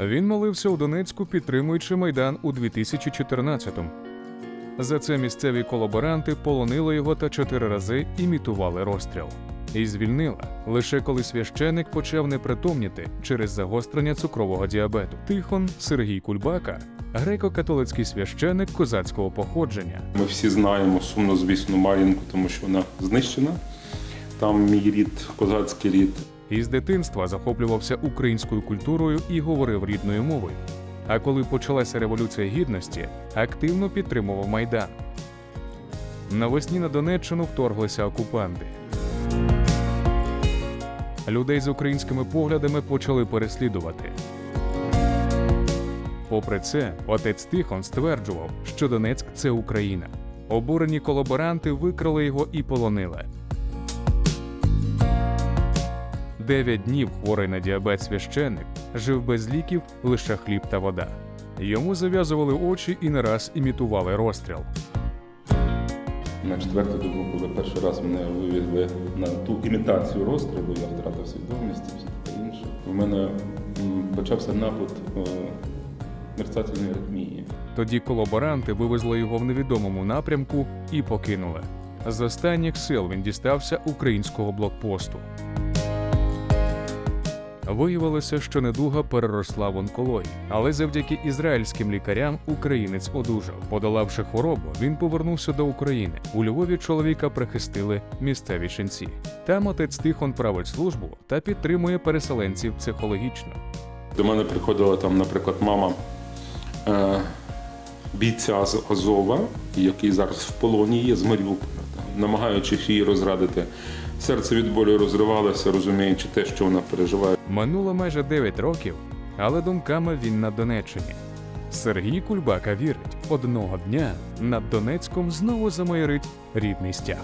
Він молився у Донецьку, підтримуючи майдан у 2014-му. За це місцеві колаборанти полонили його та чотири рази імітували розстріл. І звільнила лише коли священик почав непритомніти через загострення цукрового діабету. Тихон Сергій Кульбака, греко-католицький священик козацького походження. Ми всі знаємо сумно звісну Мар'їнку, тому що вона знищена. Там мій рід, козацький рід. Із дитинства захоплювався українською культурою і говорив рідною мовою. А коли почалася революція гідності, активно підтримував майдан. Навесні на Донеччину вторглися окупанти. Людей з українськими поглядами почали переслідувати. Попри це, отець Тихон стверджував, що Донецьк це Україна. Обурені колаборанти викрали його і полонили. Дев'ять днів хворий на діабет священник жив без ліків, лише хліб та вода. Йому зав'язували очі і не раз імітували розстріл. На четверту добу, коли перший раз мене вивезли на ту імітацію розстрілу, я втратив свідомість і все таке інше. У мене почався напад е, мерцательної аритмії. Тоді колаборанти вивезли його в невідомому напрямку і покинули. З останніх сил він дістався українського блокпосту. Виявилося, що недуга переросла в онкологію, але завдяки ізраїльським лікарям українець одужав. Подолавши хворобу, він повернувся до України. У Львові чоловіка прихистили місцеві ченці. Там отець Тихон править службу та підтримує переселенців психологічно. До мене приходила там, наприклад, мама е, бійця з Азова, який зараз в полоні є з Маріуполя, намагаючись її розрадити. Серце від болю розривалося, розуміючи те, що вона переживає. Минуло майже 9 років, але думками він на Донеччині. Сергій Кульбака вірить, одного дня над Донецьком знову замайорить рідний стяг.